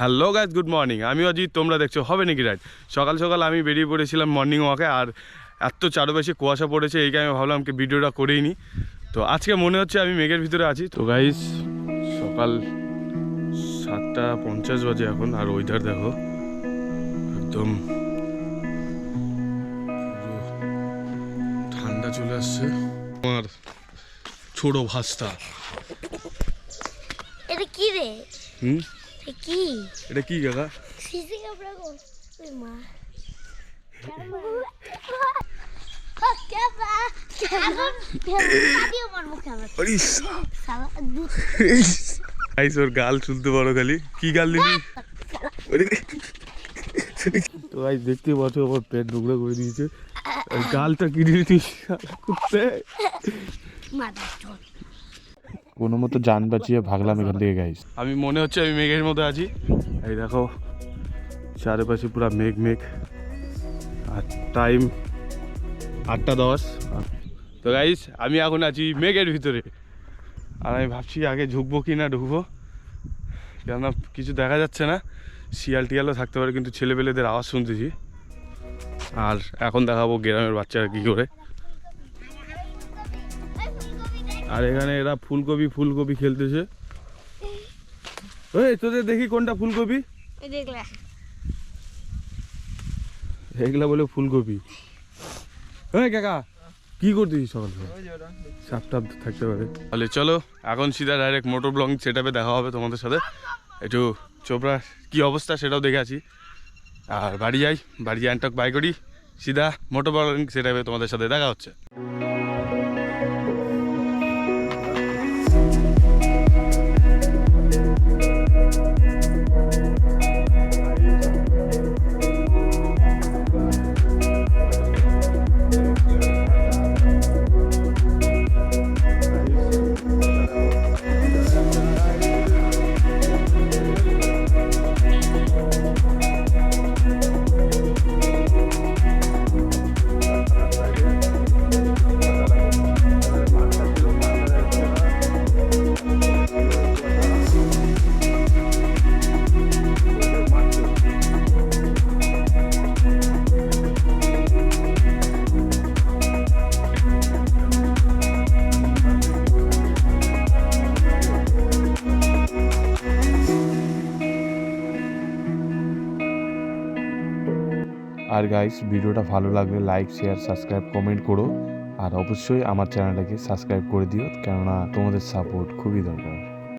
Hello guys good morning আমি অজিত তোমরা দেখছ হবে নাকি রাইট সকাল সকাল আমি বেরিয়ে পড়েছিলাম মর্নিং ওয়াকে আর এত চারপাশে কুয়াশা পড়েছে এই আমি ভাবলাম কি ভিডিওটা করেই নি। তো আজকে মনে হচ্ছে আমি মেঘের ভিতরে আছি। তো গাইজ সকাল সাতটা পঞ্চাশ বাজে এখন আর ওইধার দেখো একদম ঠান্ডা চলে আসছে। আমার ছোট ভাস্তা। এটা কি রে? হুম? কি এটা কি কাকা সিসি কাপড়া গো ওই মা গাল শুনতে পারো খালি কি গাল দিলি তো গাইস দেখতে পাচ্ছ আমার পেট নোংরা করে দিয়েছে। গালটা কি দিয়েছিস কুত্তে। কোনো মতো যান বাঁচিয়ে ভাগলাম এখান থেকে গাইস আমি মনে হচ্ছে আমি মেঘের মধ্যে আছি। এই দেখো, চারপাশে পুরো মেঘ মেঘ, আর টাইম আটটা দশ। তো গাইস আমি এখন আছি মেঘের ভিতরে। আর আমি ভাবছি আগে ঝুঁকবো কি না ঢুকবো। কেননা কিছু দেখা যাচ্ছে না। শিয়াল টিয়ালও থাকতে পারে, কিন্তু ছেলেপেলেদের আওয়াজ শুনতেছি। আর এখন দেখাবো গ্রামের বাচ্চারা কী করে। আর এখানে এরা ফুলকপি ফুলকপি খেলতেছে। ওই তোদের দেখি কোনটা ফুলকপি? দেখলা এগুলা বলে ফুলকপি। ওই কাকা কি করতেছিস সকাল সকাল? সাপ টাপ থাকতে পারে। তাহলে চলো এখন সিধা ডাইরেক্ট মোটর ব্লগ সেট দেখা হবে তোমাদের সাথে। একটু চোপড়া কি অবস্থা সেটাও দেখে আছি আর বাড়ি যাই বাড়ি যাই টক বাই করি। সিধা মোটর ব্লগ সেট তোমাদের সাথে দেখা হচ্ছে। আর গাইস ভিডিওটা ভালো লাগলে লাইক শেয়ার সাবস্ক্রাইব কমেন্ট করো। আর অবশ্যই আমার চ্যানেলটাকে সাবস্ক্রাইব করে দিও, কেননা তোমাদের সাপোর্ট খুবই দরকার।